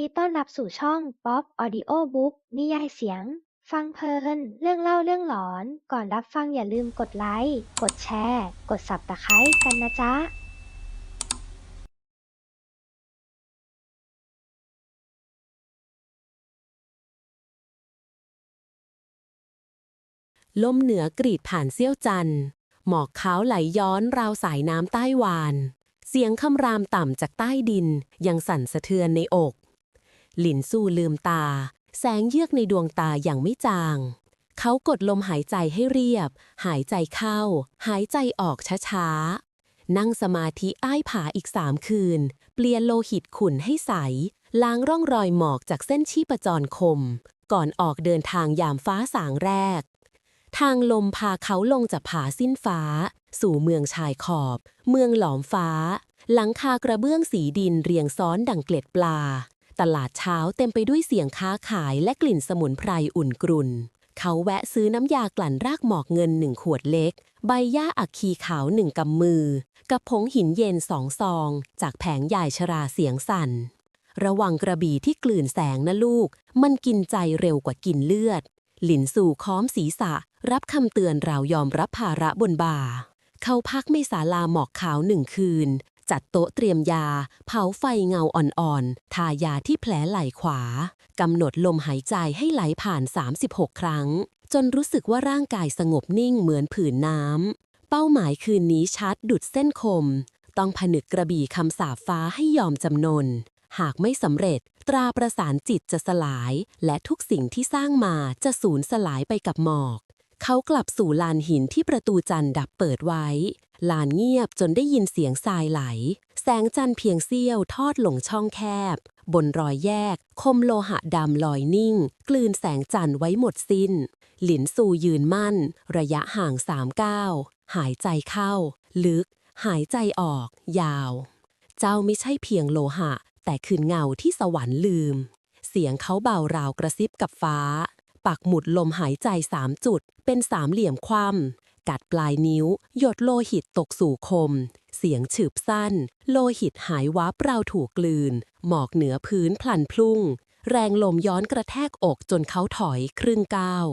ดีต้อนรับสู่ช่อง Pop Audio Book นิยายเสียง ฟังเพลิน เรื่องเล่าเรื่องหลอน ก่อนรับฟังอย่าลืมกดไลค์ กดแชร์ กด Subscribe กันนะจ๊ะ ลมเหนือกรีดผ่านเสี้ยวจันทร์ หมอกขาวไหลย้อนราวสายน้ำใต้วาน เสียงคำรามต่ำจากใต้ดินยังสั่นสะเทือนในอก หลินสู้ลืมตา แสงเยือกในดวงตาอย่างไม่จาง เขากดลมหายใจให้เรียบ หายใจเข้า หายใจออกช้าๆ นั่งสมาธิอ้ายผาอีกสามคืน เปลี่ยนโลหิตขุ่นให้ใส ล้างร่องรอยหมอกจากเส้นชีพจรคม ก่อนออกเดินทางยามฟ้าสางแรก ทางลมพาเขาลงจากผาสิ้นฟ้า สู่เมืองชายขอบ เมืองหลอมฟ้า หลังคากระเบื้องสีดินเรียงซ้อนดังเกล็ดปลา ตลาดเช้าเต็มไปด้วยเสียงค้าขายและกลิ่นสมุนไพรอุ่นกรุ่น เขาแวะซื้อน้ำยากลั่นรากหมอกเงินหนึ่งขวดเล็ก ใบหญ้าอักคีขาวหนึ่งกำมือ กับผงหินเย็นสองซอง จากแผงใหญ่ชราเสียงสั่น ระวังกระบี่ที่กลื่นแสงนะลูก มันกินใจเร็วกว่ากินเลือด หลินสู่ค้อมศีรษะ รับคำเตือนเรายอมรับภาระบนบ่าเขาพักในศาลาหมอกขาวหนึ่งคืน จัดโต๊ะเตรียมยา เผาไฟเงาอ่อนๆ ทายาที่แผลไหล่ขวากำหนดลมหายใจให้ไหลผ่าน 36 ครั้ง จนรู้สึกว่าร่างกายสงบนิ่งเหมือนผืนน้ำ เป้าหมายคืนนี้ชัดดุดเส้นคม ต้องผนึกกระบี่คำสาปฟ้าให้ยอมจำนน หากไม่สำเร็จ ตราประสานจิตจะสลาย และทุกสิ่งที่สร้างมาจะสูญสลายไปกับหมอก เขากลับสู่ลานหินที่ประตูจันทร์ดับเปิดไว้ ลานเงียบจนได้ยินเสียงทรายไหล แสงจันทร์เพียงเสี้ยวทอดลงช่องแคบ บนรอยแยก คมโลหะดำลอยนิ่ง กลืนแสงจันทร์ไว้หมดสิ้น หลินซูยืนมั่น ระยะห่างสามก้าวหายใจเข้า ลึก หายใจออก ยาว เจ้าไม่ใช่เพียงโลหะ แต่คือเงาที่สวรรค์ลืม เสียงเขาเบาราวกระซิบกับฟ้า ปักหมุดลมหายใจสามจุด เป็นสามเหลี่ยมคว่ำกัดปลายนิ้ว หยดโลหิตตกสู่คม เสียงฉืบสั้น โลหิตหายวับเราถูกกลืน หมอกเหนือพื้นพลันพลุ่ง แรงลมย้อนกระแทกอกจนเขาถอยครึ่งก้าว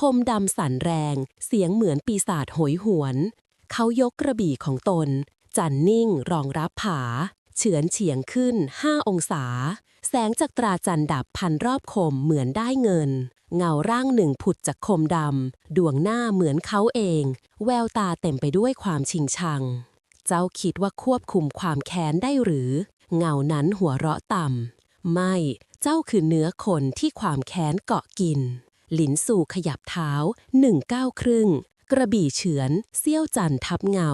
คมดำสั่นแรง เสียงเหมือนปีศาจโหยหวน เขายกกระบี่ของตน จันนิ่งรองรับผา เฉือนเฉียงขึ้นห้าองศา แสงจากตราจันดับพันรอบคมเหมือนได้เงิน เงาร่างหนึ่งผุดจากคมดำ ดวงหน้าเหมือนเขาเอง แววตาเต็มไปด้วยความชิงชัง เจ้าคิดว่าควบคุมความแค้นได้หรือ เงานั้นหัวเราะต่ำ ไม่ เจ้าคือเนื้อคนที่ความแค้นเกาะกิน หลินสู่ขยับเท้าหนึ่งก้าวครึ่ง กระบี่เฉือนเสี้ยวจันทับเงา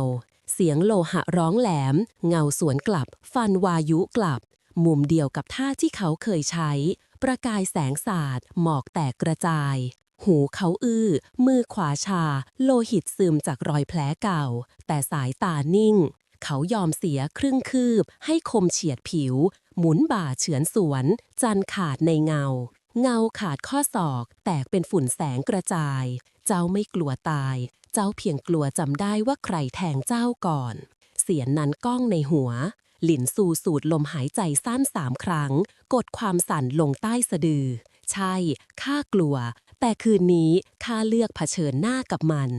เสียงโลหะร้องแหลม เงาสวนกลับ ฟันวายุกลับ มุมเดียวกับท่าที่เขาเคยใช้ ประกายแสงสาด หมอกแตกกระจาย หูเขาอื้อ มือขวาชา โลหิตซึมจากรอยแผลเก่า แต่สายตานิ่ง เขายอมเสียครึ่งคืบ ให้คมเฉียดผิว หมุนบ่าเฉือนสวน จันขาดในเงา เงาขาดข้อศอก แตกเป็นฝุ่นแสงกระจาย เจ้าไม่กลัวตาย เจ้าเพียงกลัวจำได้ว่าใครแทงเจ้าก่อน เสียงนั้นก้องในหัว หลินสูสูดลมหายใจสั้นสามครั้ง กดความสั่นลงใต้สะดือ ใช่ ข้ากลัว แต่คืนนี้ข้าเลือกเผชิญหน้ากับมัน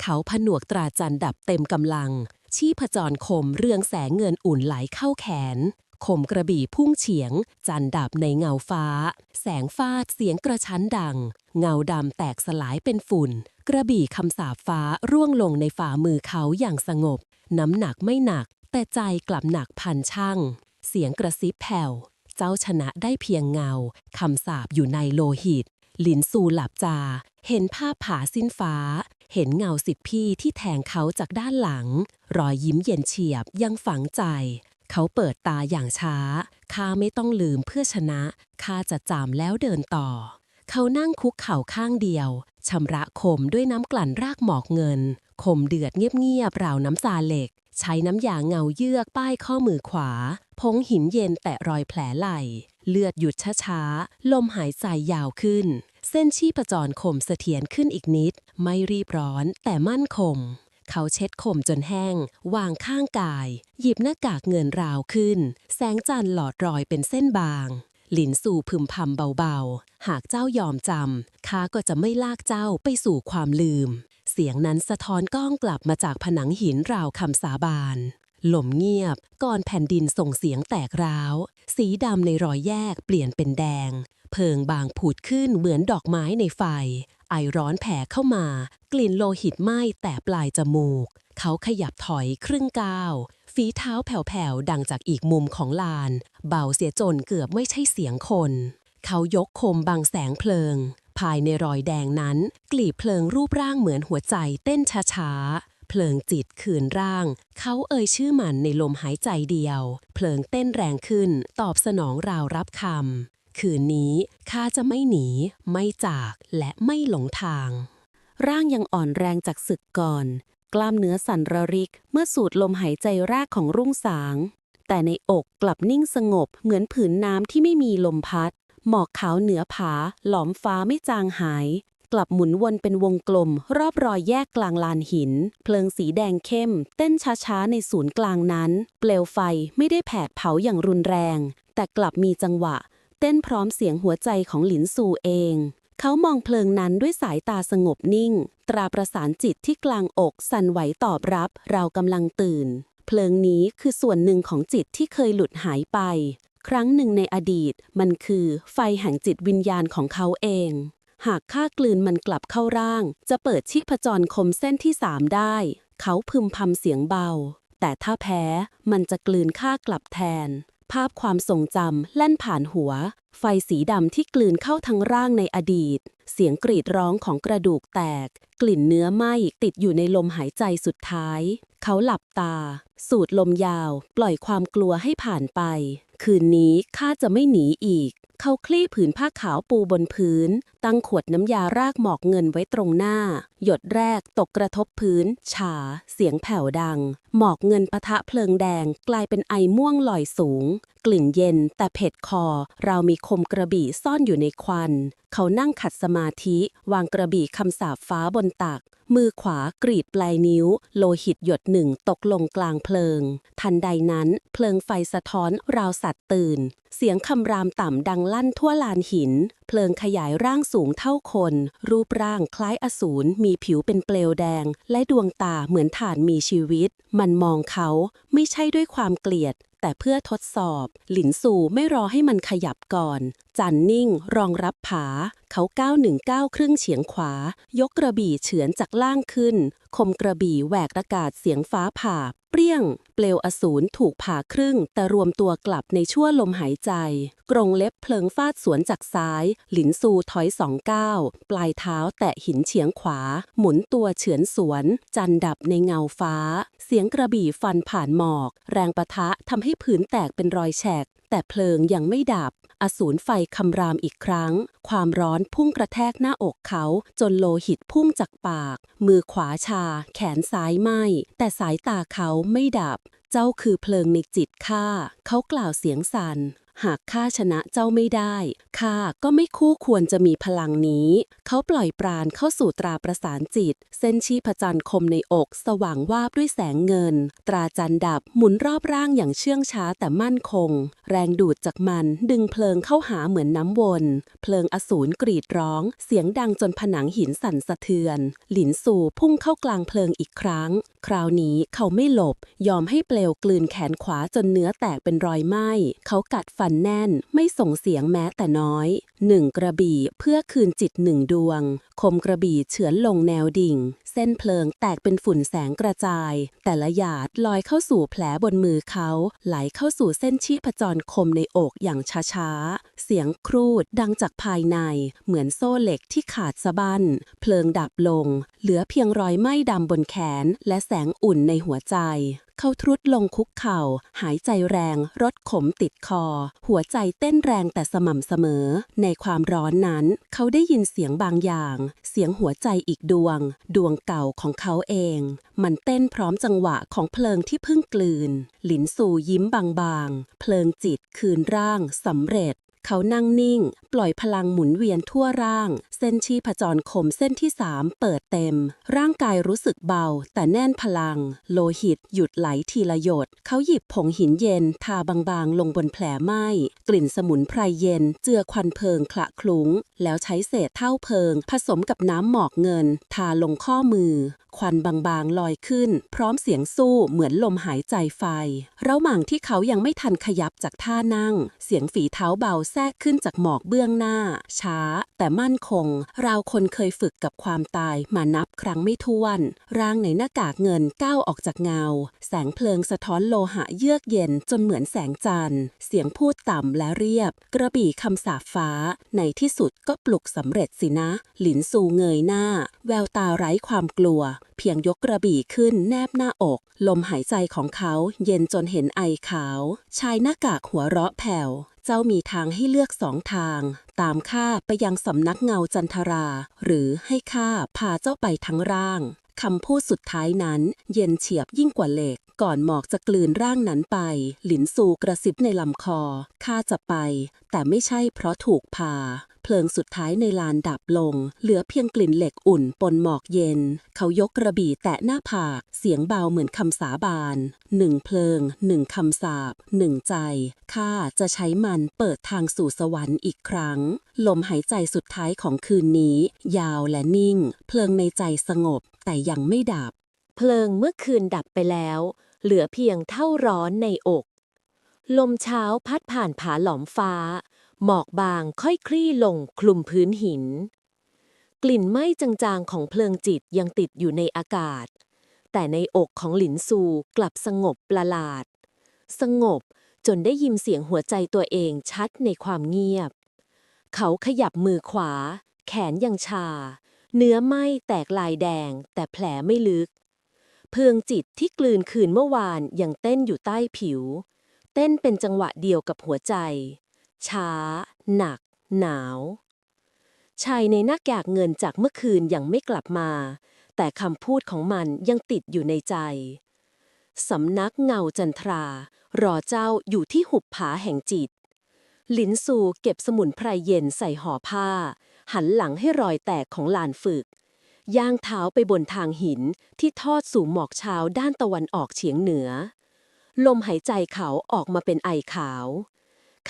เขาผนวกตราจันดับเต็มกำลังชีพจรคมเรืองแสงเงินอุ่นไหลเข้าแขน มกระบี่พุ่งเฉียง จันดับในเงาฟ้า แสงฟาดเสียงกระชั้นดัง เงาดำแตกสลายเป็นฝุ่น กระบี่คำสาปฟ้าร่วงลงในฝ่ามือเขาอย่างสงบ น้ำหนักไม่หนัก แต่ใจกลับหนักพันช่าง เสียงกระซิบแผ่ว เจ้าชนะได้เพียงเงาคำสาปอยู่ในโลหิตหลินซูหลับจา เห็นภาพผาสิ้นฟ้า เห็นเงาสิบพี่ที่แทงเขาจากด้านหลัง รอยยิ้มเย็นเฉียบยังฝังใจ เขาเปิดตาอย่างช้า ข้าไม่ต้องลืมเพื่อชนะ ข้าจะจำแล้วเดินต่อ เขานั่งคุกเข่าข้างเดียว ชำระคมด้วยน้ำกลั่นรากหมอกเงิน คมเดือดเงียบๆราวน้ำซาเหล็ก ใช้น้ำยาเงาเยือกป้ายข้อมือขวา พงหินเย็นแตะรอยแผลไหล เลือดหยุดช้าๆ ลมหายใจยาวขึ้น เส้นชีพจรคมเสถียรขึ้นอีกนิด ไม่รีบร้อนแต่มั่นคง เขาเช็ดข่มจนแห้ง วางข้างกาย หยิบหน้ากากเงินราวขึ้น แสงจันทร์หลอดรอยเป็นเส้นบางหลินสู่พึมพำเบาๆ หากเจ้ายอมจำข้าก็จะไม่ลากเจ้าไปสู่ความลืม เสียงนั้นสะท้อนก้องกลับมาจากผนังหินราวคำสาบานลมเงียบ ก่อนแผ่นดินส่งเสียงแตกร้าว สีดำในรอยแยกเปลี่ยนเป็นแดง เพิงบางผุดขึ้นเหมือนดอกไม้ในไฟ อร้อนแผ่เข้ามา กลิ่นโลหิตไหม้แต่ปลายจมูก เขาขยับถอยครึ่งก้าว ฝีเท้าแผ่วๆ ดังจากอีกมุมของลาน เบาเสียจนเกือบไม่ใช่เสียงคน เขายกคมบังแสงเพลิง ภายในรอยแดงนั้น กลีบเพลิงรูปร่างเหมือนหัวใจเต้นช้าๆเพลิงจิตคืนร่าง เขาเอ่ยชื่อมันในลมหายใจเดียว เพลิงเต้นแรงขึ้น ตอบสนองราวรับคำ คืนนี้ข้าจะไม่หนี ไม่จากและไม่หลงทาง ร่างยังอ่อนแรงจากศึกก่อน กล้ามเนื้อสั่นระริกเมื่อสูดลมหายใจแรกของรุ่งสาง แต่ในอกกลับนิ่งสงบเหมือนผืนน้ำที่ไม่มีลมพัด หมอกขาวเหนือผา หลอมฟ้าไม่จางหาย กลับหมุนวนเป็นวงกลม รอบรอยแยกกลางลานหิน เพลิงสีแดงเข้ม เต้นช้าๆในศูนย์กลางนั้น เปลวไฟไม่ได้แผดเผาอย่างรุนแรงแต่กลับมีจังหวะ ต้นพร้อมเสียงหัวใจของหลินซูเอง เขามองเพลิงนั้นด้วยสายตาสงบนิ่ง ตราประสานจิตที่กลางอกสั่นไหวตอบรับ เรากำลังตื่น เพลิงนี้คือส่วนหนึ่งของจิตที่เคยหลุดหายไป ครั้งหนึ่งในอดีต มันคือไฟแห่งจิตวิญญาณของเขาเอง หากข้ากลืนมันกลับเข้าร่าง จะเปิดชีพจรคมเส้นที่สามได้ เขาพึมพำเสียงเบา แต่ถ้าแพ้มันจะกลืนข้ากลับแทน ภาพความทรงจำแล่นผ่านหัว ไฟสีดำที่กลืนเข้าทั้งร่างในอดีต เสียงกรีดร้องของกระดูกแตก กลิ่นเนื้อไหม้ติดอยู่ในลมหายใจสุดท้าย เขาหลับตา สูดลมยาว ปล่อยความกลัวให้ผ่านไป คืนนี้ข้าจะไม่หนีอีก เขาคลี่ผืนผ้าขาวปูบนพื้น ตั้งขวดน้ำยารากหมอกเงินไว้ตรงหน้า หยดแรกตกกระทบพื้น ฉา เสียงแผ่วดัง หมอกเงินปะทะเพลิงแดง กลายเป็นไอม่วงลอยสูง กลิ่นเย็นแต่เผ็ดคอ เรามีคมกระบี่ซ่อนอยู่ในควัน เขานั่งขัดสมาธิ วางกระบี่คำสาปฟ้าบนตักมือขวากรีดปลายนิ้ว โลหิตหยดหนึ่งตกลงกลางเพลิง ทันใดนั้น เพลิงไฟสะท้อนราวสัตว์ตื่น เสียงคำรามต่ำดังลั่นทั่วลานหิน เพลิงขยายร่างสูงเท่าคน รูปร่างคล้ายอสูรมีผิวเป็นเปลวแดง และดวงตาเหมือนฐานมีชีวิต มันมองเขาไม่ใช่ด้วยความเกลียด แต่เพื่อทดสอบ หลินสู่ไม่รอให้มันขยับก่อน จันนิ่ง รองรับผา เขาก้าวหนึ่งก้าวครึ่งเฉียงขวา ยกกระบี่เฉือนจากล่างขึ้น คมกระบี่แหวกอากาศเสียงฟ้าผ่า เปรี้ยง เปลวอสูรถูกผ่าครึ่ง แต่รวมตัวกลับในชั่วลมหายใจ กรงเล็บเพลิงฟาดสวนจากซ้าย หลินซูถอยสองก้าวปลายเท้าแตะหินเฉียงขวา หมุนตัวเฉือนสวน จันดับในเงาฟ้า เสียงกระบี่ฟันผ่านหมอก แรงปะทะทำให้ผืนแตกเป็นรอยแฉก แต่เพลิงยังไม่ดับ อสูรไฟคำรามอีกครั้ง ความร้อนพุ่งกระแทกหน้าอกเขา จนโลหิตพุ่งจากปาก มือขวาชา แขนซ้ายไหมแต่สายตาเขาไม่ดับ เจ้าคือเพลิงในจิตข้าเขากล่าวเสียงสัน่น หากข้าชนะเจ้าไม่ได้ข้าก็ไม่คู่ควรจะมีพลังนี้ เขาปล่อยปราณเข้าสู่ตราประสานจิต เส้นชีพจรคมในอก สว่างวาบด้วยแสงเงิน ตราจันดับหมุนรอบร่างอย่างเชื่องช้าแต่มั่นคง แรงดูดจากมันดึงเพลิงเข้าหาเหมือนน้ำวน เพลิงอสูรกรีดร้อง เสียงดังจนผนังหินสั่นสะเทือน หลินสู่พุ่งเข้ากลางเพลิงอีกครั้ง คราวนี้เขาไม่หลบ ยอมให้เปลวกลืนแขนขวาจนเนื้อแตกเป็นรอยไหม้เขากัดฟันันแน่นไม่ส่งเสียงแม้แต่น้อยหนึ่งกระบี่เพื่อคืนจิตหนึ่งดวง คมกระบี่เฉือนลงแนวดิ่ง เส้นเพลิงแตกเป็นฝุ่นแสงกระจาย แต่ละหยาดลอยเข้าสู่แผลบนมือเขา ไหลเข้าสู่เส้นชีพจรคมในอกอย่างช้าๆ เสียงครูดดังจากภายใน เหมือนโซ่เหล็กที่ขาดสะบั้น เพลิงดับลง เหลือเพียงรอยไหม้ดำบนแขนและแสงอุ่นในหัวใจ เขาทรุดลงคุกเข่า หายใจแรงรถขมติดคอ หัวใจเต้นแรงแต่สม่ำเสมอ ในความร้อนนั้น เขาได้ยินเสียงบางอย่าง เสียงหัวใจอีกดวง ดวงเก่าของเขาเอง มันเต้นพร้อมจังหวะของเพลิงที่เพิ่งกลืน หลินสู่ยิ้มบางๆ เพลิงจิตคืนร่างสำเร็จ เขานั่งนิ่ง ปล่อยพลังหมุนเวียนทั่วร่าง เส้นชีพจรคมเส้นที่สามเปิดเต็ม ร่างกายรู้สึกเบา แต่แน่นพลัง โลหิตหยุดไหลทีละหยด เขาหยิบผงหินเย็น ทาบางๆ ลงบนแผลไหม้กลิ่นสมุนไพรเย็น เจือควันเพลิงคละคลุ้ง แล้วใช้เศษเท่าเพลิง ผสมกับน้ำหมอกเงิน ทาลงข้อมือ ควันบางๆลอยขึ้น พร้อมเสียงสู้เหมือนลมหายใจไฟ ระหว่างที่เขายังไม่ทันขยับจากท่านั่ง เสียงฝีเท้าเบาแทรกขึ้นจากหมอกเบื้องหน้า ช้า แต่มั่นคง เราคนเคยฝึกกับความตายมานับครั้งไม่ถ้วน ร่างในหน้ากากเงินก้าวออกจากเงา แสงเพลิงสะท้อนโลหะเยือกเย็นจนเหมือนแสงจันทร์ เสียงพูดต่ำและเรียบ กระบี่คำสาฟ้า ในที่สุดก็ปลุกสำเร็จสินะ หลินซูเงยหน้า แววตาไร้ความกลัว เพียงยกกระบี่ขึ้นแนบหน้าอก ลมหายใจของเขาเย็นจนเห็นไอขาว ชายหน้ากากหัวเราะแผ่ว เจ้ามีทางให้เลือกสองทาง ตามข้าไปยังสำนักเงาจันทรา หรือให้ข้าพาเจ้าไปทั้งร่างคำพูดสุดท้ายนั้น เย็นเฉียบยิ่งกว่าเหล็ก ก่อนหมอกจะกลืนร่างนั้นไป หลินซูกระซิบในลำคอข้าจะไป แต่ไม่ใช่เพราะถูกพา เพลิงสุดท้ายในลานดับลง เหลือเพียงกลิ่นเหล็กอุ่นปนหมอกเย็น เขายกกระบี่แตะหน้าผาก เสียงเบาเหมือนคำสาบานหนึ่งเพลิงหนึ่งคำสาปหนึ่งใจ ข้าจะใช้มันเปิดทางสู่สวรรค์อีกครั้ง ลมหายใจสุดท้ายของคืนนี้ ยาวและนิ่ง เพลิงในใจสงบ แต่ยังไม่ดับ เพลิงเมื่อคืนดับไปแล้ว เหลือเพียงเท่าร้อนในอก ลมเช้าพัดผ่านผาหลอมฟ้า หมอกบางค่อยคลี่ลงคลุมพื้นหิน กลิ่นไหม้จางๆของเพลิงจิตยังติดอยู่ในอากาศ แต่ในอกของหลินซูกลับสงบประหลาด สงบจนได้ยินเสียงหัวใจตัวเองชัดในความเงียบ เขาขยับมือขวา แขนยังชา เนื้อไหม้แตกลายแดง แต่แผลไม่ลึก เพืองจิตที่กลืนคืนเมื่อวานยังเต้นอยู่ใต้ผิว เต้นเป็นจังหวะเดียวกับหัวใจ ช้า หนัก หนาว ชายในหน้ากากเงินจากเมื่อคืนยังไม่กลับมา แต่คำพูดของมันยังติดอยู่ในใจ สำนักเงาจันทรา รอเจ้าอยู่ที่หุบผาแห่งจิต หลินซูเก็บสมุนไพรเย็นใส่ห่อผ้า หันหลังให้รอยแตกของลานฝึก ย่างเท้าไปบนทางหินที่ทอดสู่หมอกเช้าด้านตะวันออกเฉียงเหนือ ลมหายใจเขาออกมาเป็นไอขาว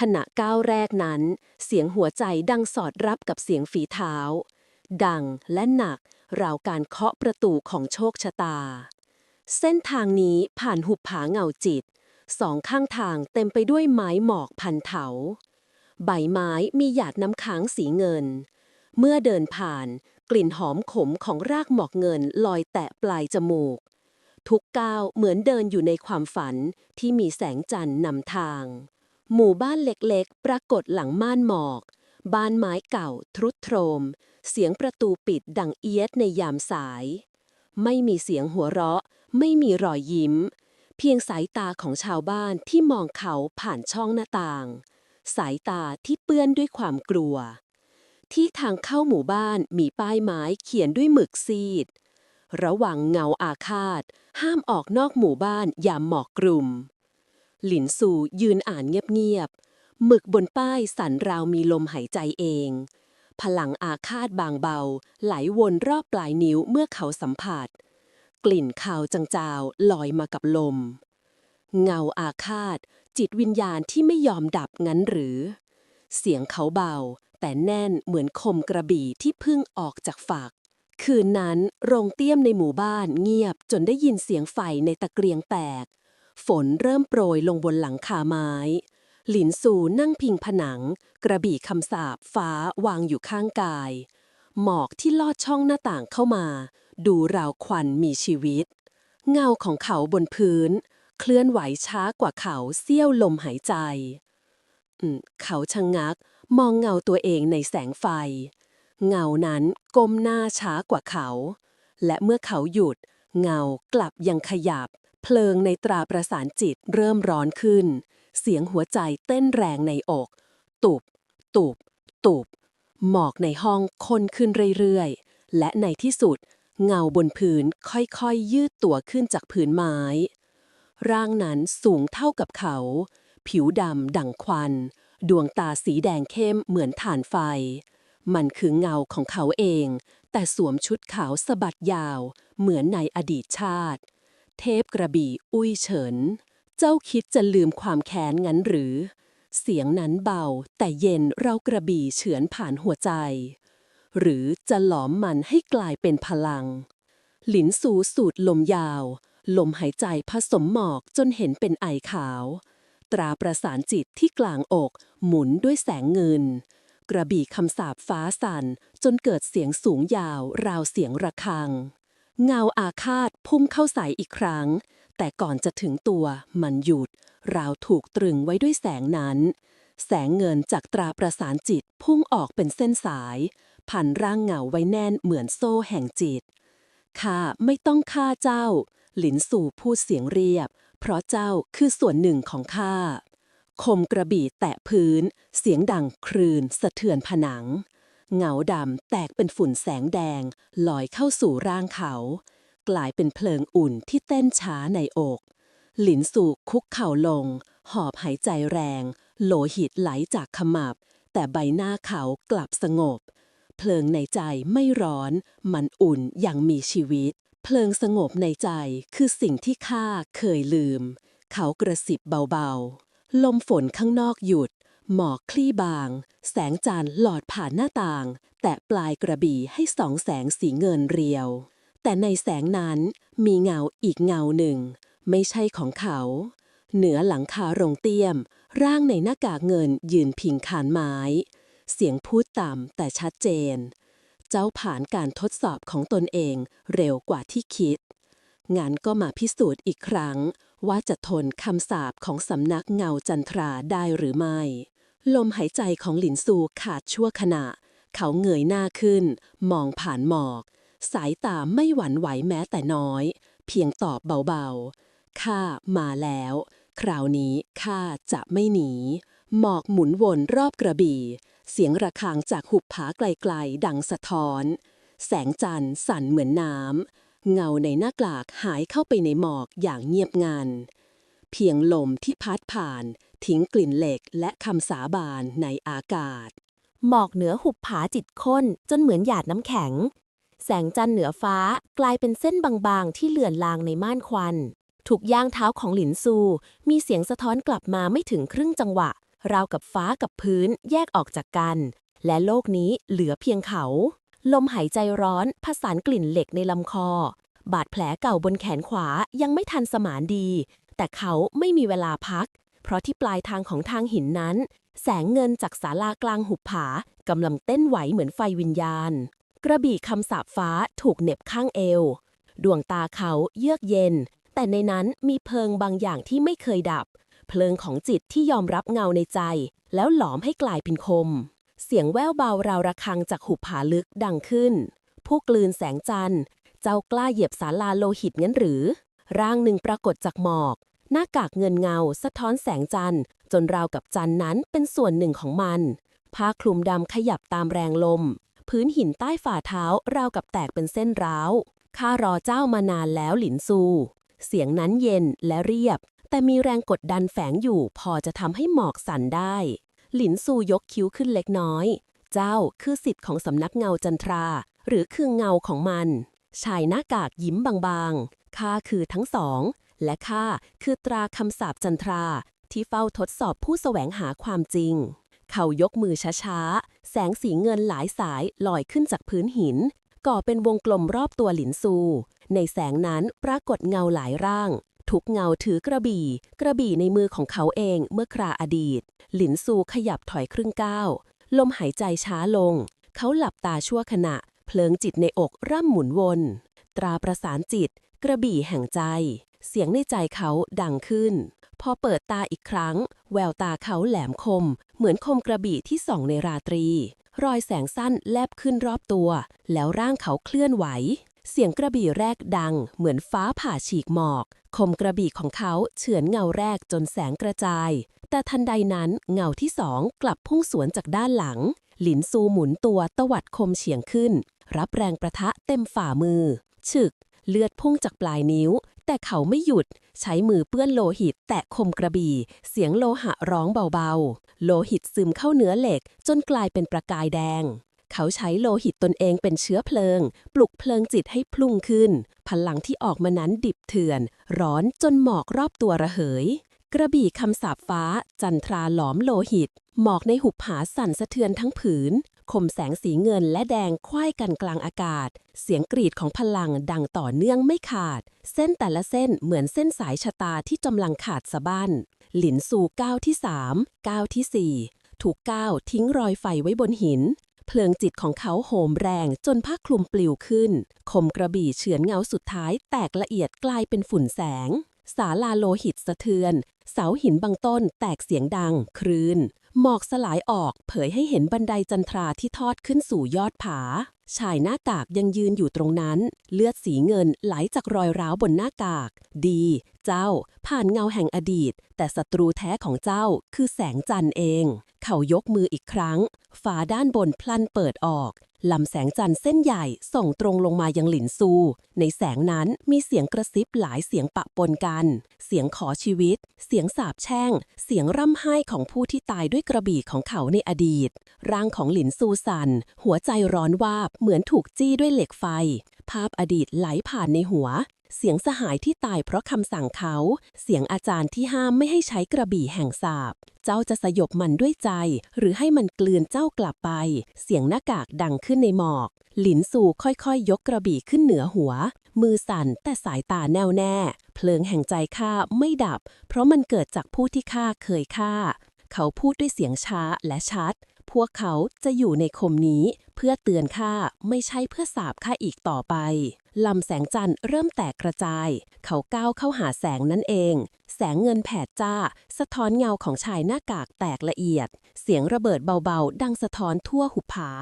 ขณะก้าวแรกนั้น เสียงหัวใจดังสอดรับกับเสียงฝีเท้า ดังและหนักราวการเคาะประตูของโชคชะตา เส้นทางนี้ผ่านหุบผาเงาจิต สองข้างทางเต็มไปด้วยไม้หมอกพันเถา ใบไม้มีหยาดน้ำค้างสีเงิน เมื่อเดินผ่านกลิ่นหอมขมของรากหมอกเงินลอยแตะปลายจมูก ทุกก้าวเหมือนเดินอยู่ในความฝันที่มีแสงจันทร์นำทาง หมู่บ้านเล็กๆ ปรากฏหลังม่านหมอก บ้านไม้เก่า ทรุดโทรม เสียงประตูปิดดังเอียดในยามสาย ไม่มีเสียงหัวเราะ ไม่มีรอยยิ้ม เพียงสายตาของชาวบ้านที่มองเขาผ่านช่องหน้าต่าง สายตาที่เปื้อนด้วยความกลัว ที่ทางเข้าหมู่บ้านมีป้ายไม้เขียนด้วยหมึกซีด ระหว่างเงาอาฆาต ห้ามออกนอกหมู่บ้านยามหมอกกลุ่ม หลินซูยืนอ่านเงียบๆหมึกบนป้ายสั่นราวมีลมหายใจเอง พลังอาฆาตบางเบา ไหลวนรอบปลายนิ้วเมื่อเขาสัมผัส กลิ่นคาวจางจาวลอยมากับลม เงาอาฆาต จิตวิญญาณที่ไม่ยอมดับงั้นหรือ เสียงเขาเบา แต่แน่นเหมือนคมกระบี่ที่เพิ่งออกจากฝักคืนนั้นโรงเตี้ยมในหมู่บ้านเงียบจนได้ยินเสียงไฟในตะเกียงแตก ฝนเริ่มโปรยลงบนหลังคาไม้ หลินซูนั่งพิงผนัง กระบี่คำสาบฟ้าวางอยู่ข้างกาย หมอกที่ลอดช่องหน้าต่างเข้ามา ดูราวควันมีชีวิต เงาของเขาบนพื้น เคลื่อนไหวช้ากว่าเขาเสี้ยวลมหายใจเขาชะงงัก มองเงาตัวเองในแสงไฟ เงานั้นก้มหน้าช้ากว่าเขา และเมื่อเขาหยุด เงากลับยังขยับ เพลิงในตราประสานจิตเริ่มร้อนขึ้น เสียงหัวใจเต้นแรงในอก ตุบ ตุบ ตุบ หมอกในห้องคนขึ้นเรื่อยๆ และในที่สุด เงาบนพื้นค่อยๆยืดตัวขึ้นจากผืนไม้ ร่างนั้นสูงเท่ากับเขา ผิวดำดั่งควัน ดวงตาสีแดงเข้มเหมือนถ่านไฟ มันคือเงาของเขาเอง แต่สวมชุดขาวสะบัดยาว เหมือนในอดีตชาติ เทพกระบี่อุ้ยเฉิน เจ้าคิดจะลืมความแค้นงั้นหรือ เสียงนั้นเบา แต่เย็นเรากระบี่เฉือนผ่านหัวใจ หรือจะหลอมมันให้กลายเป็นพลัง หลินสูสูดลมยาว ลมหายใจผสมหมอกจนเห็นเป็นไอขาว ตราประสานจิตที่กลางอกหมุนด้วยแสงเงิน กระบี่คำสาปฟ้าสั่นจนเกิดเสียงสูงยาวราวเสียงระฆัง เงาอาฆาตพุ่งเข้าใส่อีกครั้ง แต่ก่อนจะถึงตัวมันหยุด ราวถูกตรึงไว้ด้วยแสงนั้น แสงเงินจากตราประสานจิตพุ่งออกเป็นเส้นสาย พันร่างเงาไว้แน่นเหมือนโซ่แห่งจิตข้าไม่ต้องฆ่าเจ้า หลินสู่พูดเสียงเรียบ เพราะเจ้าคือส่วนหนึ่งของข้าคมกระบี่แตะพื้น เสียงดังครืนสะเทือนผนัง เงาดำแตกเป็นฝุ่นแสงแดง ลอยเข้าสู่ร่างเขา กลายเป็นเพลิงอุ่นที่เต้นช้าในอก หลินสู่คุกเข่าลง หอบหายใจแรง โลหิตไหลจากขมับ แต่ใบหน้าเขากลับสงบ เพลิงในใจไม่ร้อน มันอุ่นอย่างมีชีวิต เพลิงสงบในใจคือสิ่งที่ข้าเคยลืม เขากระสิบเบาๆ ลมฝนข้างนอกหยุด หมอกคลี่บาง แสงจันทร์หลอดผ่านหน้าต่าง แตะปลายกระบี่ให้สองแสงสีเงินเรียว แต่ในแสงนั้นมีเงาอีกเงาหนึ่ง ไม่ใช่ของเขา เหนือหลังคาโรงเตี้ยม ร่างในหน้ากากเงินยืนพิงคานไม้ เสียงพูดต่ำแต่ชัดเจน เจ้าผ่านการทดสอบของตนเองเร็วกว่าที่คิด งานก็มาพิสูจน์อีกครั้งว่าจะทนคำสาปของสำนักเงาจันทราได้หรือไม่ ลมหายใจของหลินซูขาดชั่วขณะ เขาเงยหน้าขึ้น มองผ่านหมอก สายตาไม่หวั่นไหวแม้แต่น้อย เพียงตอบเบาๆ ข้ามาแล้ว คราวนี้ข้าจะไม่หนี หมอกหมุนวนรอบกระบี่ เสียงระฆังจากหุบผาไกลๆ ดังสะท้อน แสงจันทร์สั่นเหมือนน้ำ เงาในหน้ากลากหายเข้าไปในหมอกอย่างเงียบงัน เพียงลมที่พัดผ่าน ทิ้งกลิ่นเหล็กและคำสาบานในอากาศ หมอกเหนือหุบผาจิตข้นจนเหมือนหยาดน้ำแข็ง แสงจันทร์เหนือฟ้ากลายเป็นเส้นบางๆ ที่เลือนลางในม่านควันถูกย่างเท้าของหลินซู มีเสียงสะท้อนกลับมาไม่ถึงครึ่งจังหวะ ราวกับฟ้ากับพื้นแยกออกจากกัน และโลกนี้เหลือเพียงเขา ลมหายใจร้อนผสานกลิ่นเหล็กในลำคอ บาดแผลเก่าบนแขนขวายังไม่ทันสมานดี แต่เขาไม่มีเวลาพัก เพราะที่ปลายทางของทางหินนั้น แสงเงินจากศาลากลางหุบผากำลังเต้นไหวเหมือนไฟวิญญาณ กระบี่คำสาปฟ้าถูกเหน็บข้างเอว ดวงตาเขาเยือกเย็น แต่ในนั้นมีเพลิงบางอย่างที่ไม่เคยดับ เพลิงของจิตที่ยอมรับเงาในใจ แล้วหลอมให้กลายเป็นคม เสียงแว่วเบาราวระฆังจากหุบผาลึกดังขึ้น ผู้กลืนแสงจันทร์ เจ้ากล้าเหยียบศาลาโลหิตงั้นหรือ ร่างหนึ่งปรากฏจากหมอก หน้ากากเงินเงา สะท้อนแสงจันทร์ จนราวกับจันทร์นั้นเป็นส่วนหนึ่งของมัน ผ้าคลุมดำขยับตามแรงลม พื้นหินใต้ฝ่าเท้าราวกับแตกเป็นเส้นร้าวข้ารอเจ้ามานานแล้วหลินซู เสียงนั้นเย็นและเรียบ แต่มีแรงกดดันแฝงอยู่พอจะทำให้หมอกสั่นได้ หลินซูยกคิ้วขึ้นเล็กน้อย เจ้าคือสิทธิ์ของสำนักเงาจันทรา หรือคือเงาของมัน ชายหน้ากากยิ้มบางๆ ข้าคือทั้งสอง และข้าคือตราคำสาปจันทรา ที่เฝ้าทดสอบผู้แสวงหาความจริง เขายกมือช้าๆ แสงสีเงินหลายสายลอยขึ้นจากพื้นหิน ก่อเป็นวงกลมรอบตัวหลินซู ในแสงนั้นปรากฏเงาหลายร่าง ทุกเงาถือกระบี่ กระบี่ในมือของเขาเองเมื่อคราอดีต หลินซูขยับถอยครึ่งก้าวลมหายใจช้าลง เขาหลับตาชั่วขณะ เพลิงจิตในอกร่ำหมุนวน ตราประสานจิต กระบี่แห่งใจ เสียงในใจเขาดังขึ้น พอเปิดตาอีกครั้ง แววตาเขาแหลมคม เหมือนคมกระบี่ที่ส่องในราตรี รอยแสงสั้นแลบขึ้นรอบตัว แล้วร่างเขาเคลื่อนไหว เสียงกระบี่แรกดัง เหมือนฟ้าผ่าฉีกหมอก คมกระบี่ของเขาเฉือนเงาแรกจนแสงกระจาย แต่ทันใดนั้นเงาที่สองกลับพุ่งสวนจากด้านหลัง หลินซูหมุนตัวตวัดคมเฉียงขึ้น รับแรงประทะเต็มฝ่ามือ ฉึก เลือดพุ่งจากปลายนิ้ว แต่เขาไม่หยุด ใช้มือเปื้อนโลหิตแตะคมกระบี่ เสียงโลหะร้องเบาๆ โลหิตซึมเข้าเนื้อเหล็ก จนกลายเป็นประกายแดง เขาใช้โลหิตตนเองเป็นเชื้อเพลิง ปลุกเพลิงจิตให้พลุ่งขึ้น พลังที่ออกมานั้นดิบเถื่อน ร้อนจนหมอกรอบตัวระเหย กระบี่คำสาบฟ้า จันทราหลอมโลหิต หมอกในหุบผาสั่นสะเทือนทั้งผืน คมแสงสีเงินและแดงคว้ายกันกลางอากาศ เสียงกรีดของพลังดังต่อเนื่องไม่ขาด เส้นแต่ละเส้นเหมือนเส้นสายชะตาที่กำลังขาดสะบั้น หลินสู่ก้าวที่สามก้าวที่สี่ถูกก้าวทิ้งรอยไฟไว้บนหิน เพลิงจิตของเขาโหมแรงจนผ้าคลุมปลิวขึ้น คมกระบี่เฉือนเงาสุดท้ายแตกละเอียดกลายเป็นฝุ่นแสง สาลาโลหิตสะเทือน เสาหินบางต้นแตกเสียงดัง ครืนหมอกสลายออกเผยให้เห็นบันไดจันทราที่ทอดขึ้นสู่ยอดผา ชายหน้ากากยังยืนอยู่ตรงนั้น เลือดสีเงินไหลจากรอยร้าวบนหน้ากาก ดี เจ้า ผ่านเงาแห่งอดีต แต่ศัตรูแท้ของเจ้าคือแสงจันทร์เอง เขายกมืออีกครั้ง ฝาด้านบนพลันเปิดออก ลำแสงจันทร์เส้นใหญ่ส่งตรงลงมายังหลินซู ในแสงนั้นมีเสียงกระซิบหลายเสียงปะปนกัน เสียงขอชีวิต เสียงสาบแช่ง เสียงร่ำไห้ของผู้ที่ตายด้วยกระบี่ของเขาในอดีต ร่างของหลินซูสัน หัวใจร้อนวาบเหมือนถูกจี้ด้วยเหล็กไฟ ภาพอดีตไหลผ่านในหัว เสียงสหายที่ตายเพราะคำสั่งเขา เสียงอาจารย์ที่ห้ามไม่ให้ใช้กระบี่แห่งสาบ เจ้าจะสยบมันด้วยใจ หรือให้มันกลืนเจ้ากลับไป เสียงหน้ากากดังขึ้นในหมอก หลินสู่ค่อยๆ ยกกระบี่ขึ้นเหนือหัว มือสั่นแต่สายตาแน่วแน่ เพลิงแห่งใจข้าไม่ดับ เพราะมันเกิดจากผู้ที่ข้าเคยฆ่า เขาพูดด้วยเสียงช้าและชัด พวกเขาจะอยู่ในคมนี้ เพื่อเตือนข้าไม่ใช่เพื่อสาบข้าอีกต่อไป ลำแสงจันทร์เริ่มแตกกระจาย เขาก้าวเข้าหาแสงนั่นเอง แสงเงินแผดจ้า สะท้อนเงาของชายหน้ากากแตกละเอียด เสียงระเบิดเบาๆ ดังสะท้อนทั่วหุบผา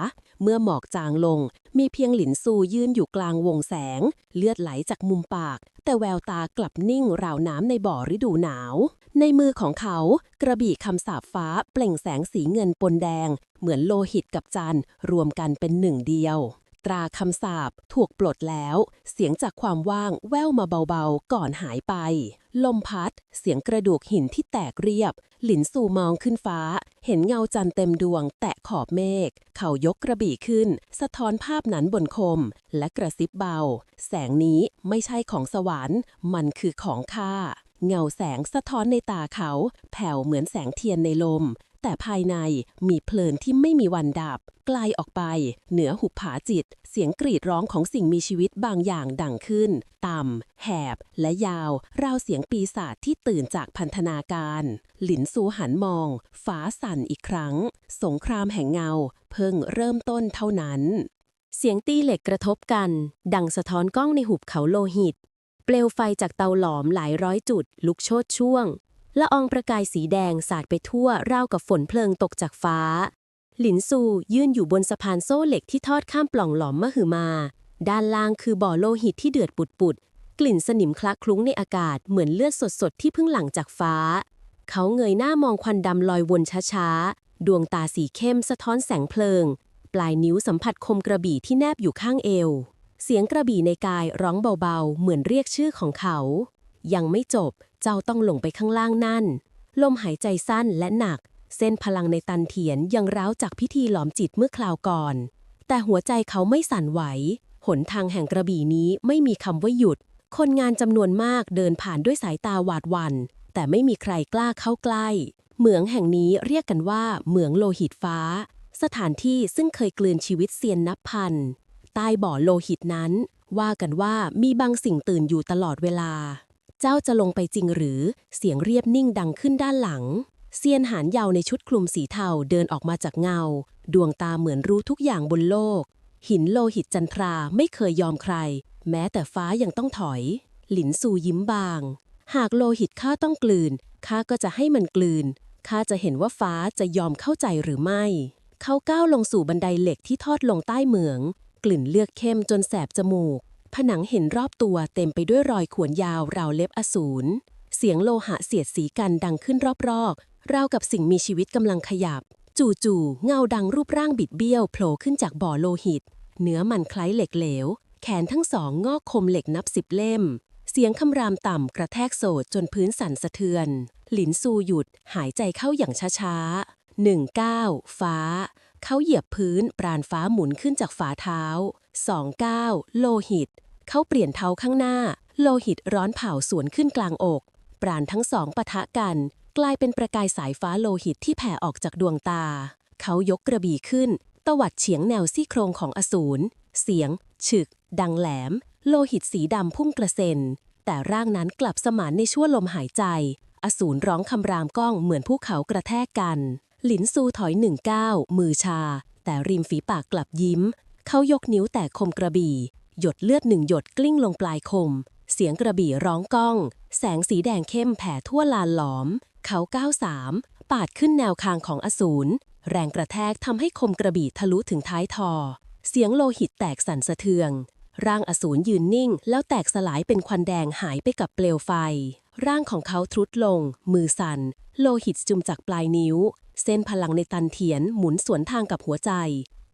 เมื่อหมอกจางลง มีเพียงหลินซูยืนอยู่กลางวงแสง เลือดไหลจากมุมปาก แต่แววตากลับนิ่งราวน้ำในบ่อฤดูหนาว ในมือของเขากระบี่คำสาบฟ้าเปล่งแสงสีเงินปนแดง เหมือนโลหิตกับจันรวมกันเป็นหนึ่งเดียว ตราคำสาบถูกปลดแล้ว เสียงจากความว่างแว่วมาเบาๆ ก่อนหายไป ลมพัด เสียงกระดูกหินที่แตกเรียบ หลินสู่มองขึ้นฟ้า เห็นเงาจันเต็มดวง แตะขอบเมฆเขายกกระบี่ขึ้น สะท้อนภาพนั้นบนคม และกระซิบเบา แสงนี้ไม่ใช่ของสวรรค์ มันคือของข้า เงาแสงสะท้อนในตาเขา แผ่วเหมือนแสงเทียนในลม แต่ภายในมีเพลินที่ไม่มีวันดับ ไกลออกไป เหนือหุบผาจิต เสียงกรีดร้องของสิ่งมีชีวิตบางอย่างดังขึ้น ต่ำ แหบ และยาว ราวเสียงปีศาจที่ตื่นจากพันธนาการ หลินซูหันมอง ฟ้าสั่นอีกครั้ง สงครามแห่งเงา เพิ่งเริ่มต้นเท่านั้นเสียงตีเหล็กกระทบกัน ดังสะท้อนกล้องในหุบเขาโลหิต เปลวไฟจากเตาหลอมหลายร้อยจุด ลุกโชดช่วงละอองประกายสีแดงสาดไปทั่วราวกับฝนเพลิงตกจากฟ้า หลินซูยืนอยู่บนสะพานโซ่เหล็กที่ทอดข้ามปล่องหลอมมหึมา ด้านล่างคือบ่อโลหิตที่เดือดปุดๆ กลิ่นสนิมคละคลุ้งในอากาศเหมือนเลือดสดๆ ที่เพิ่งหลั่งจากฟ้า เขาเงยหน้ามองควันดำลอยวนช้าๆ ดวงตาสีเข้มสะท้อนแสงเพลิง ปลายนิ้วสัมผัสคมกระบี่ที่แนบอยู่ข้างเอว เสียงกระบี่ในกายร้องเบาๆ เหมือนเรียกชื่อของเขา ยังไม่จบ เจ้าต้องลงไปข้างล่างนั่น ลมหายใจสั้นและหนัก เส้นพลังในตันเถียนยังร้าวจากพิธีหลอมจิตเมื่อคราวก่อน แต่หัวใจเขาไม่สั่นไหว หนทางแห่งกระบี่นี้ไม่มีคำว่าหยุด คนงานจำนวนมากเดินผ่านด้วยสายตาหวาดหวัน่น แต่ไม่มีใครกล้าเข้าใกล้ เหมืองแห่งนี้เรียกกันว่าเหมืองโลหิตฟ้า สถานที่ซึ่งเคยกลืนชีวิตเซียนนับพัน ใต้บ่อโลหิตนั้น ว่ากันว่ามีบางสิ่งตื่นอยู่ตลอดเวลา เจ้าจะลงไปจริงหรือเสียงเรียบนิ่งดังขึ้นด้านหลัง เซียนหานยาวในชุดคลุมสีเทาเดินออกมาจากเงา ดวงตาเหมือนรู้ทุกอย่างบนโลก หินโลหิตจันทราไม่เคยยอมใคร แม้แต่ฟ้ายังต้องถอย หลินซูยิ้มบาง หากโลหิตข้าต้องกลืนข้าก็จะให้มันกลืนข้าจะเห็นว่าฟ้าจะยอมเข้าใจหรือไม่ เขาก้าวลงสู่บันไดเหล็กที่ทอดลงใต้เหมือง กลิ่นเลือดเข้มจนแสบจมูก ผนังเห็นรอบตัวเต็มไปด้วยรอยข่วนยาวราวเล็บอสูร เสียงโลหะเสียดสีกันดังขึ้นรอบๆ ราวกับสิ่งมีชีวิตกำลังขยับ จู่ๆ เงาดังรูปร่างบิดเบี้ยวโผล่ขึ้นจากบ่อโลหิต เนื้อมันคล้ายเหล็กเหลว แขนทั้งสองงอกคมเหล็กนับสิบเล่ม เสียงคำรามต่ำกระแทกโสดจนพื้นสั่นสะเทือน หลินซูหยุดหายใจเข้าอย่างช้าๆหนึ่งก้าฟ้า เขาเหยียบพื้นปราณฟ้าหมุนขึ้นจากฝ่าเท้าสองก้าวโลหิต เขาเปลี่ยนเท้าข้างหน้า โลหิตร้อนเผาสวนขึ้นกลางอก ปราณทั้งสองปะทะกัน กลายเป็นประกายสายฟ้าโลหิตที่แผ่ออกจากดวงตา เขายกกระบี่ขึ้น ตวัดเฉียงแนวซี่โครงของอสูร เสียง ฉึก ดังแหลม โลหิตสีดำพุ่งกระเซ็น แต่ร่างนั้นกลับสมานในชั่วลมหายใจ อสูรร้องคำรามก้องเหมือนภูเขากระแทกกัน หลินซูถอยหนึ่งก้าวมือชา แต่ริมฝีปากกลับยิ้ม เขายกนิ้วแต่คมกระบี่ หยดเลือดหนึ่งหยดกลิ้งลงปลายคม เสียงกระบี่ร้องก้อง แสงสีแดงเข้มแผ่ทั่วลานหลอม เขาก้าวสามปาดขึ้นแนวคางของอสูรแรงกระแทกทำให้คมกระบี่ทะลุถึงท้ายทอ เสียงโลหิตแตกสั่นสะเทือง ร่างอสูรยืนนิ่ง แล้วแตกสลายเป็นควันแดงหายไปกับเปลวไฟ ร่างของเขาทรุดลง มือสั่น โลหิตจุมจากปลายนิ้ว เส้นพลังในตันเทียนหมุนสวนทางกับหัวใจ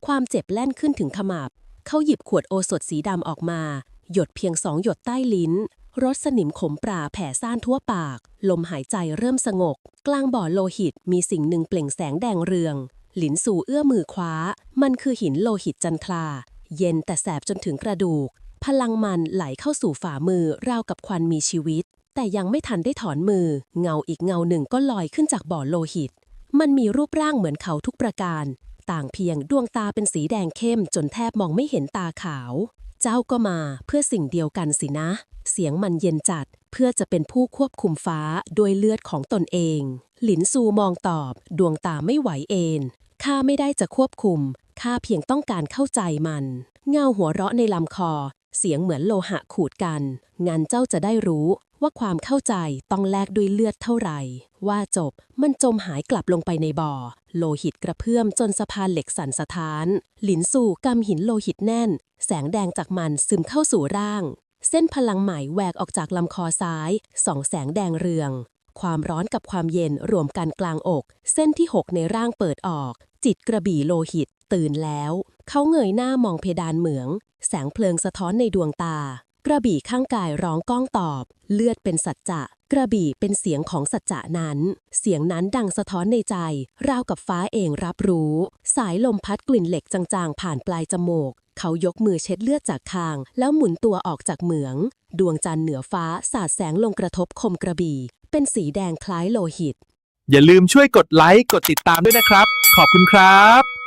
ความเจ็บแล่นขึ้นถึงขมับ เขาหยิบขวดโอสถสีดำออกมา หยดเพียงสองหยดใต้ลิ้น รสสนิมขมปราแผ่ซ่านทั่วปาก ลมหายใจเริ่มสงบ กลางบ่อโลหิตมีสิ่งหนึ่งเปล่งแสงแดงเรือง หลินสู่เอื้อมือคว้า มันคือหินโลหิตจันทรา เย็นแต่แสบจนถึงกระดูก พลังมันไหลเข้าสู่ฝ่ามือราวกับควันมีชีวิต แต่ยังไม่ทันได้ถอนมือ เงาอีกเงาหนึ่งก็ลอยขึ้นจากบ่อโลหิต มันมีรูปร่างเหมือนเขาทุกประการ ต่างเพียงดวงตาเป็นสีแดงเข้มจนแทบมองไม่เห็นตาขาว เจ้าก็มาเพื่อสิ่งเดียวกันสินะ เสียงมันเย็นจัด เพื่อจะเป็นผู้ควบคุมฟ้าด้วยเลือดของตนเอง หลินซูมองตอบ ดวงตาไม่ไหวเองข้าไม่ได้จะควบคุมข้าเพียงต้องการเข้าใจมัน เงาหัวเราะในลำคอ เสียงเหมือนโลหะขูดกันงั้นเจ้าจะได้รู้ว่าความเข้าใจต้องแลกด้วยเลือดเท่าไหร่ ว่าจบมันจมหายกลับลงไปในบ่อ โลหิตกระเพื่อมจนสะพานเหล็กสั่นสะท้าน หลินสู่กำหินโลหิตแน่น แสงแดงจากมันซึมเข้าสู่ร่าง เส้นพลังใหม่แหวกออกจากลำคอซ้ายส่องแสงแดงเรือง ความร้อนกับความเย็นรวมกันกลางอก เส้นที่หกในร่างเปิดออก จิตกระบี่โลหิตตื่นแล้ว เขาเงยหน้ามองเพดานเหมือง แสงเพลิงสะท้อนในดวงตา กระบี่ข้างกายร้องก้องตอบ เลือดเป็นสัจจะ กระบี่เป็นเสียงของสัจจะนั้น เสียงนั้นดังสะท้อนในใจ ราวกับฟ้าเองรับรู้ สายลมพัดกลิ่นเหล็กจางๆ ผ่านปลายจมูก เขายกมือเช็ดเลือดจากคาง แล้วหมุนตัวออกจากเหมือง ดวงจันทร์เหนือฟ้าสาดแสงลงกระทบคมกระบี่ เป็นสีแดงคล้ายโลหิต อย่าลืมช่วยกดไลค์กดติดตามด้วยนะครับ ขอบคุณครับ